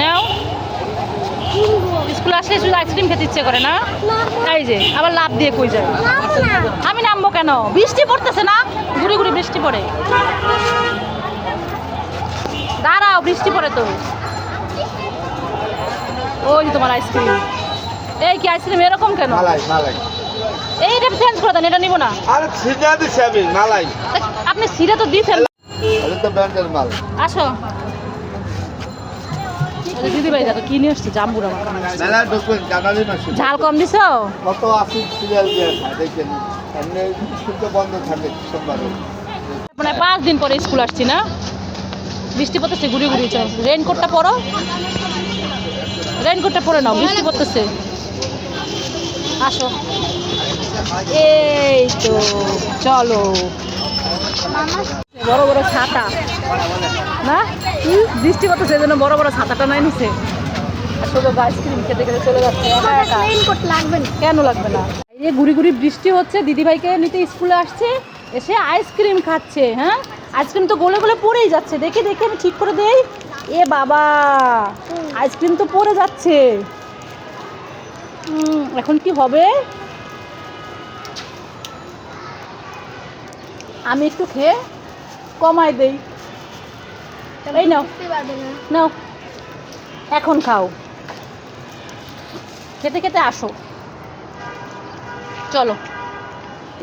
নাও। স্কুলে আসলে শুধু আইসক্রিম খেতে ইচ্ছে করে না? এই যে আবার লাভ দিয়ে কই যায়? আমি নামবো কেন? বৃষ্টি পড়তেছে না? ঘুরে ঘুরে বৃষ্টি পড়ে। দাঁড়াও বৃষ্টি পড়ে তো। ওই তোমার আইসক্রিম। এই কি আইসক্রিম? এরকম কেন? এইটা চেঞ্জ করে দেন এটা নিব না। আরে ছিটা দিছি আমি মালাই। আপনি সিরে তো মাল। আসো। দিদি ভাই দেখো কি নিয়ে আসছে? জাম্বুরা ঝাল কম দিছ? কত আসি সিরিয়াল দেখেন এমনি স্কুল তো বন্ধ থাকে সোমবারে। মানে পাঁচ দিন পরে স্কুল আসছি না? বৃষ্টি পড়তেছে ঘুরে ঘুরে চল রেইনকোটটা পরো। রেইনকোটটা পরে নাও বৃষ্টি পড়তেছে। আসো। এই তো চলো। বড় বড় ছাতা। না? বৃষ্টি পড়তেছে এই জন্য বড় বড় ছাতাটা নাই নিছে আইসক্রিম খেতে খেতে চলে যাচ্ছে। কেন লাগবে না? এই গুড়ি গুড়ি বৃষ্টি হচ্ছে দিদিভাইকে নিতে স্কুলে আসছে এসে আইসক্রিম খাচ্ছে হ্যাঁ? আইসক্রিম তো গলে গলে পড়েই যাচ্ছে। দেখে দেখে আমি ঠিক করে দেই। এ বাবা আইসক্রিম তো পড়ে যাচ্ছে। এখন কি হবে? আমি একটু খেয়ে কমাই দেই। এই নাও। নাও। এখন খাও। খেতে খেতে আসো। চলো।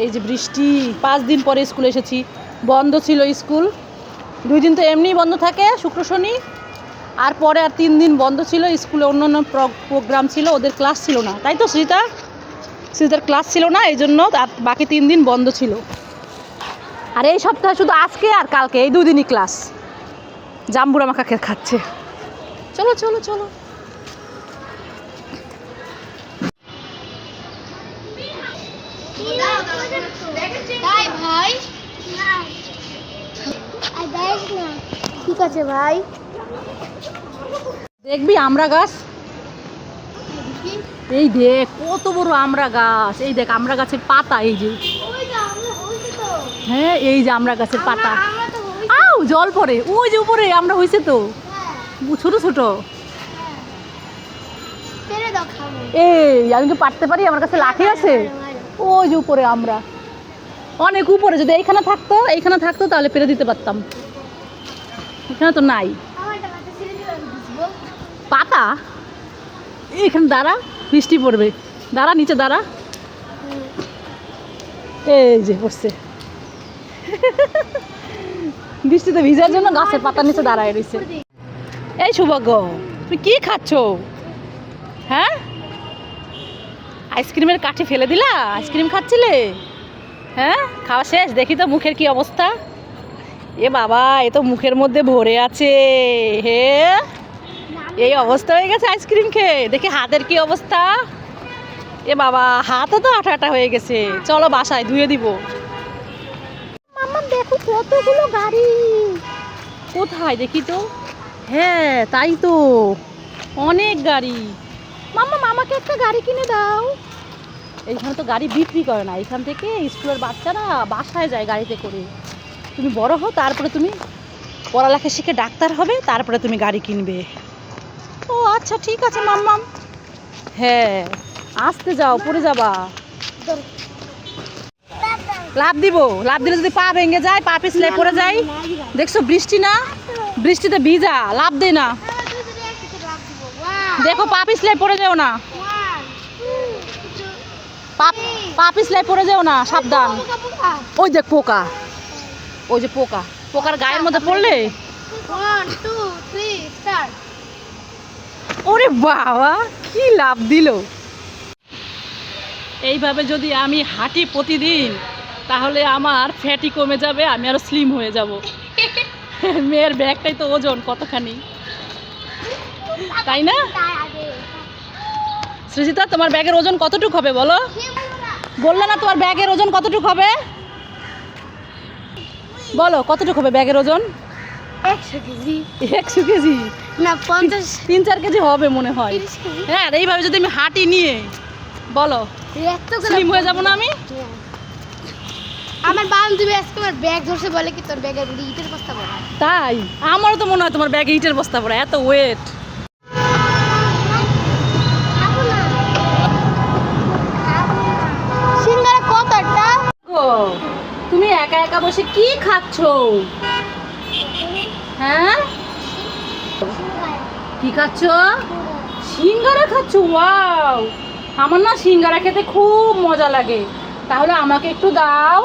এই যে বৃষ্টি পাঁচ দিন পরে স্কুলে এসেছি। বন্ধ ছিল স্কুল। দুই দিন তো এমনিই বন্ধ থাকে শুক্র শনি। আর পরে আর তিন দিন বন্ধ ছিল স্কুলে অন্য অন্য প্রোগ্রাম ছিল ওদের ক্লাস ছিল না। তাই তো সৃতা সৃতার ক্লাস ছিল না এই জন্য আর বাকি তিন দিন বন্ধ ছিল। আর এই সপ্তাহে শুধু আজকে আর কালকে এই দুদিনই ক্লাস জাম্বুরা মাখা খে- খাচ্ছে। চলো চলো চলো। ভাই? ঠিক আছে ভাই। দেখবি আমরা গাছ? এই দেখ কত বড় আমরা গাছ। এই দেখ আমরা গাছের পাতা এই যে ওই যে আমরা হইছে তো হ্যাঁ এই যে আমরা গাছের পাতা। আউ জল পড়ে। ওই যে উপরে আমরা হয়েছে তো। হ্যাঁ। ছোট ছোট। পেরে খাব এই আমি কি পারতে পারি? আমার কাছে লাঠি আছে? ওই যে উপরে আমরা অনেক উপরে যদি এইখানে থাকতো এইখানে থাকতো তাহলে পেরে দিতে পারতাম। এখানে তো নাই। পাতা এখানে দাঁড়া বৃষ্টি পড়বে। দাঁড়া নিচে দাঁড়া। এই যে পড়ছে। বৃষ্টিতে ভিজার জন্য গাছের পাতার নিচে দাঁড়ায় রয়েছে এই সৌভাগ্য, তুমি কি খাচ্ছ? হ্যাঁ? আইসক্রিমের কাঠি ফেলে দিলা? আইসক্রিম খাচ্ছিলে? হ্যাঁ? খাওয়া শেষ? দেখি তো মুখের কি অবস্থা। এ বাবা, এ তো মুখের মধ্যে ভরে আছে। হে? এই অবস্থা হয়ে গেছে আইসক্রিম খেয়ে। দেখি হাতের কি অবস্থা। এ বাবা, হাতও তো আঠা আঠা হয়ে গেছে। চলো বাসায়, ধুয়ে দিব। মাম্মা দেখো কতগুলো গাড়ি। কোথায় দেখি তো? হ্যাঁ তাই তো। অনেক গাড়ি। মাম্মা মামাকে একটা গাড়ি কিনে দাও। এইখানে তো গাড়ি বিক্রি করে না। এখান থেকে স্কুলের বাচ্চারা বাসায় যায় গাড়িতে করে। তুমি বড় হও তারপরে তুমি পড়ালেখা শিখে ডাক্তার হবে তারপরে তুমি গাড়ি কিনবে। ও আচ্ছা ঠিক আছে মাম্মাম। হ্যাঁ আসতে যাও পড়ে যাবা। লাভ দিব, লাভ দিলে যদি পা ভেঙে যায়, পা পিছলে পড়ে যায়। দেখছ, বৃষ্টি না? বৃষ্টিতে ভিজা, লাভ দে না। দেখো, পা পিছলে পড়ে যেও না। পা পিছলে পড়ে যেও না, সাবধান। ওই দেখ পোকা। ওই যে পোকা। পোকার গায়ের মধ্যে পড়লে? ওরে বাবা, কি লাভ দিল? এইভাবে যদি আমি হাঁটি প্রতিদিন তাহলে আমার ফ্যাটি কমে যাবে আমি আরও স্লিম হয়ে যাব। মেয়ের ব্যাগটাই তো ওজন কতখানি। তাই না? সৃজিতা তোমার ব্যাগের ওজন কতটুকু হবে বলো? বললে না তোমার ব্যাগের ওজন কতটুক হবে? বলো কতটুক হবে ব্যাগের ওজন? একশো কেজি। একশো কেজি? না পঞ্চাশ। তিন চার কেজি হবে মনে হয়। হ্যাঁ এইভাবে যদি আমি হাঁটি নিয়ে বলো স্লিম হয়ে যাব না আমি? হ্যাঁ। আমার বান্ধবী আজকে আমার ব্যাগ ধরছে বলে কি তোর ব্যাগের মধ্যে ইটের বস্তা পড়া? তাই? আমারও তো মনে হয় তোমার ব্যাগে ইটের বস্তা পড়া এত ওয়েট সিঙ্গারা কতটা গো তুমি একা একা বসে কি খাচ্ছ? হ্যাঁ? কি খাচ্ছ? সিঙ্গারা খাচ্ছ ওয়াও। আমার না সিঙ্গারা খেতে খুব মজা লাগে। তাহলে আমাকে একটু দাও।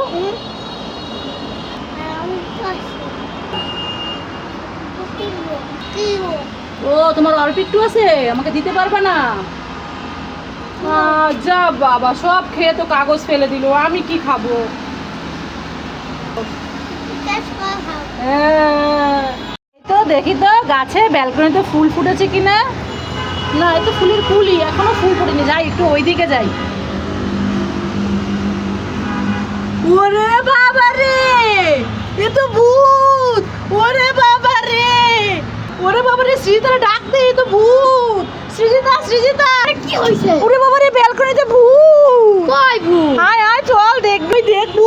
ও, তোমার অল্প একটু আছে? আমাকে দিতে পারবে না? যা বাবা, সব খেয়ে তো কাগজ ফেলে দিল। আমি কি খাব? হ্যাঁ। তো দেখি তো, গাছে ব্যালকনিতে ফুল ফুটেছে কিনা? না, এই তো ফুলের ফুলই, এখনও ফুল ফুটেনি। যাই, একটু ওইদিকে যাই। ওরে বাবা রে! এ তো ভূত! ওরে বাবা রে! ওরে বাবা রে সৃজিতা ডাক দে এ তো ভূত! সৃজিতা সৃজিতা! কি হয়েছে ওরে বাবা রে ব্যালকনিতে ভূত! কই ভূ আয় আয় চল দেখবি দেখবু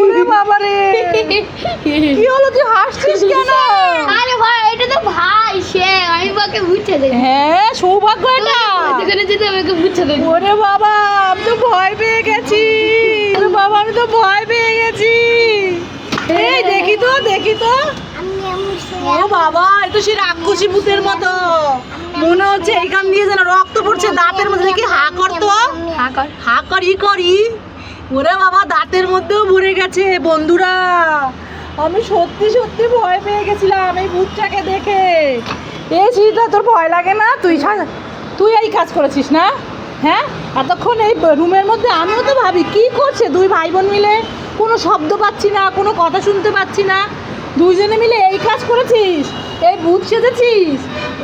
ওরে বাবা রে! কি হলো তুই হাসছিস কেন? আরে ভাই এটা তো ভাই সে আমি বাকে বুঝতে দেই হ্যাঁ সৌভাগ্য এটা। দোকানে যেতে আমাকে বুঝতে দেই ওরে বাবা আমি তো ভয় পেয়ে গেছি ওরে বাবা আমি তো ভয় পেয়ে গেছি এই দেখি তো দেখি তো ও বাবা এ তো সে রাক্ষসী ভূতের মতো। মনে হচ্ছে এইখান দিয়ে যেন রক্ত পড়ছে দাঁতের মধ্যে দেখি হা করতো কর। হা করি করি ওরে বাবা দাঁতের মধ্যেও ভরে গেছে বন্ধুরা। আমি সত্যি সত্যি ভয় পেয়ে গেছিলাম এই ভূতটাকে দেখে। এই চিতা তোর ভয় লাগে না? তুই তুই এই কাজ করেছিস না? হ্যাঁ? এতক্ষণ এই রুমের মধ্যে আমিও তো ভাবি কি করছে দুই ভাই বোন মিলে? কোনো শব্দ পাচ্ছি না কোনো কথা শুনতে পাচ্ছি না। দুইজনে মিলে এই কাজ করেছিস? এই ভূত সেজেছিস?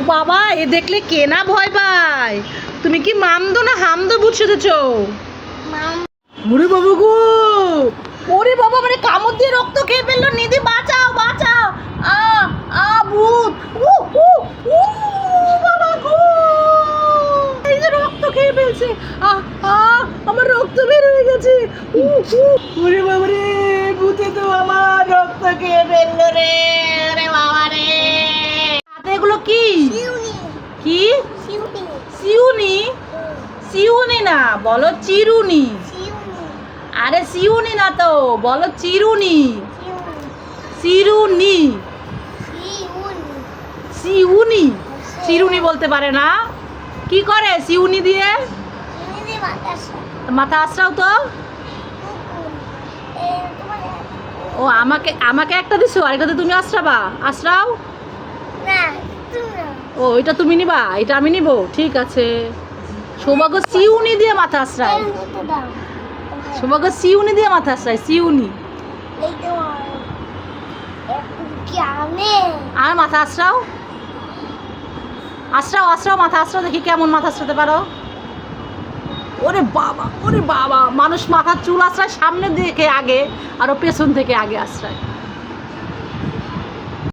বাবা এ দেখলে কে না ভয় পায়? তুমি কি মামদো না হামদো ভূত সেজেছো? ওরে বাবা গো! ওরে বাবা মানে কামড় দিয়ে রক্ত খেয়ে ফেলল। নিধি বাঁচাও বাঁচাও। আ আ ভূত। উ উ উ বাবা গো! এই যে রক্ত খেয়ে ফেলছে। আ আ আমার রক্ত বের হয়ে গেছে উ উ ওরে বাবা রে ভূতে তো আমার রক্ত খেয়ে ফেলল রে আরে বাবা রে হাতে এগুলো কি? কি? সিউনি সিউনি না বলো চিরুনি। আরে সিউনি না তো বলো চিরুনি। চিরুনি। সিউনি চিরুনি বলতে পারে না। কি করে সিউনি দিয়ে? মাথা আশ্রাও তো? ও আমাকে আমাকে একটা দিছো আরেকটাতে তুমি আশ্রাবা। আশ্রাও? ও এটা তুমি নিবা এটা আমি নিব ঠিক আছে। সৌভাগ্য সিউনি দিয়ে মাথা আশ্রায় সৌভাগ্য সিউনি দিয়ে মাথা আশ্রায় সিউনি। আর মাথা আশ্রাও? আশ্রাও আশ্রাও মাথা আশ্রাও দেখি কেমন মাথা আশ্রাতে পারো। ওরে বাবা ওরে বাবা। মানুষ মাথার চুল আশ্রায়, সামনে দিকে আগে, আরও পেছন থেকে আগে আশ্রায়।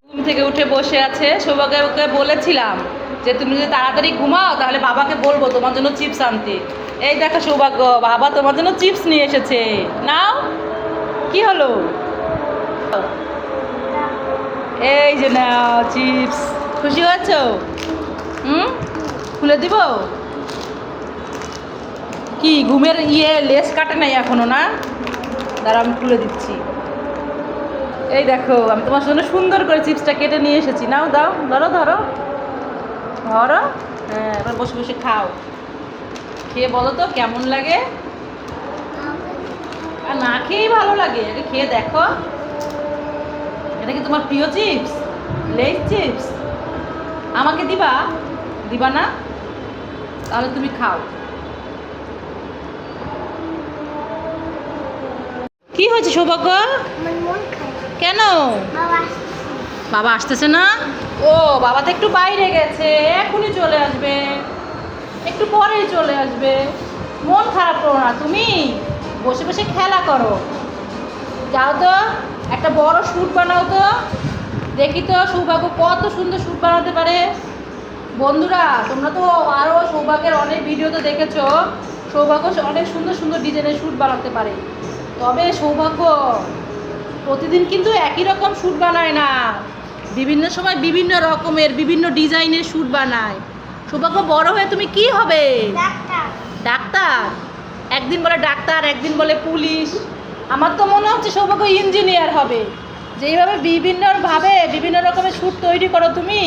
ঘুম থেকে উঠে বসে আছে। সৌভাগ্যকে বলেছিলাম যে, তুমি যদি তাড়াতাড়ি ঘুমাও, তাহলে বাবাকে বলব তোমার জন্য চিপস আনতে। এই দেখো সৌভাগ্য, বাবা তোমার জন্য চিপস নিয়ে এসেছে। নাও, কি হলো? এই যে নাও, চিপস। খুশি হয়েছ? হুম? খুলে দিব? কি ঘুমের ইয়ে লেস কাটে নাই এখনও না? দাঁড়া, আমি খুলে দিচ্ছি। এই দেখো, আমি তোমার জন্য সুন্দর করে চিপসটা কেটে নিয়ে এসেছি। নাও, দাও, ধরো ধরো। ধরো। হ্যাঁ এবার বসে বসে খাও। খেয়ে বলো তো, কেমন লাগে? আর না খেয়েই ভালো লাগে। আগে খেয়ে দেখো। এটা কি তোমার প্রিয় চিপস? Less chips? আমাকে দিবা? দিবা না? তাহলে তুমি খাও। কি হয়েছে সৌভাগ্য? কেন? বাবা আসতেছে। না? ও বাবা তো একটু বাইরে গেছে এখনই চলে আসবে। একটু পরেই চলে আসবে। মন খারাপ করো না তুমি বসে বসে খেলা করো। যাও তো একটা বড় শ্যুট বানাও তো। দেখি তো সৌভাগ্য কত সুন্দর শ্যুট বানাতে পারে। বন্ধুরা তোমরা তো আরও সৌভাগ্যের অনেক ভিডিও তো দেখেছ। সৌভাগ্য অনেক সুন্দর সুন্দর ডিজাইনের শ্যুট বানাতে পারে। তবে সৌভাগ্য প্রতিদিন কিন্তু একই রকম শ্যুট বানায় না। বিভিন্ন সময় বিভিন্ন রকমের বিভিন্ন ডিজাইনের শ্যুট বানায়। সৌভাগ্য বড় হয়ে তুমি কি হবে? ডাক্তার। একদিন বলে ডাক্তার একদিন বলে পুলিশ। আমার তো মনে হচ্ছে সৌভাগ্য ইঞ্জিনিয়ার হবে। যে এইভাবে বিভিন্ন ভাবে বিভিন্ন রকমের শ্যুট তৈরি করো তুমি।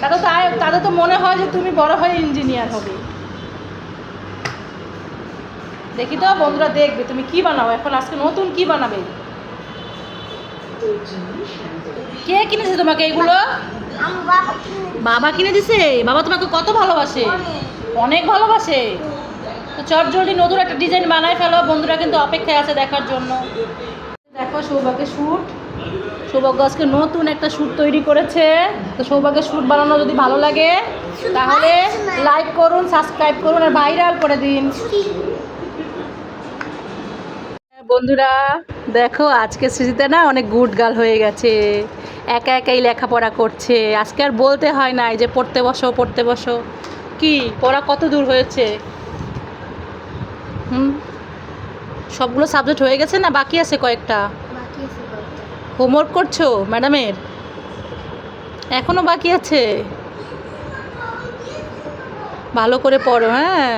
তাতে তো তাতে তো মনে হয় যে তুমি বড় হয়ে ইঞ্জিনিয়ার হবে। দেখি তো বন্ধুরা দেখবে তুমি কি বানাও? এখন আজকে নতুন কি বানাবে? কে কিনেছে তোমাকে এগুলো? বাবা কিনে দিছে বাবা তোমাকে কত ভালোবাসে? অনেক ভালোবাসে? তো চট জলদি নতুন একটা ডিজাইন বানায় ফেলো বন্ধুরা কিন্তু অপেক্ষায় আছে দেখার জন্য। দেখো সৌভাগ্যের শ্যুট। সৌভাগ্য আজকে নতুন একটা শ্যুট তৈরি করেছে। তো সৌভাগ্যের শ্যুট বানানো যদি ভালো লাগে তাহলে লাইক করুন সাবস্ক্রাইব করুন আর ভাইরাল করে দিন। বন্ধুরা দেখো আজকে স্মৃতিতে না অনেক গুড গার্ল হয়ে গেছে। একা একাই লেখাপড়া করছে। আজকে আর বলতে হয় না এই যে পড়তে বসো পড়তে বসো। কি পড়া কত দূর হয়েছে? হুম? সবগুলো সাবজেক্ট হয়ে গেছে না বাকি আছে কয়েকটা? বাকি আছে কয়েকটা। হোমওয়ার্ক করছ ম্যাডামের? এখনও বাকি আছে? ভালো করে পড়ো হ্যাঁ।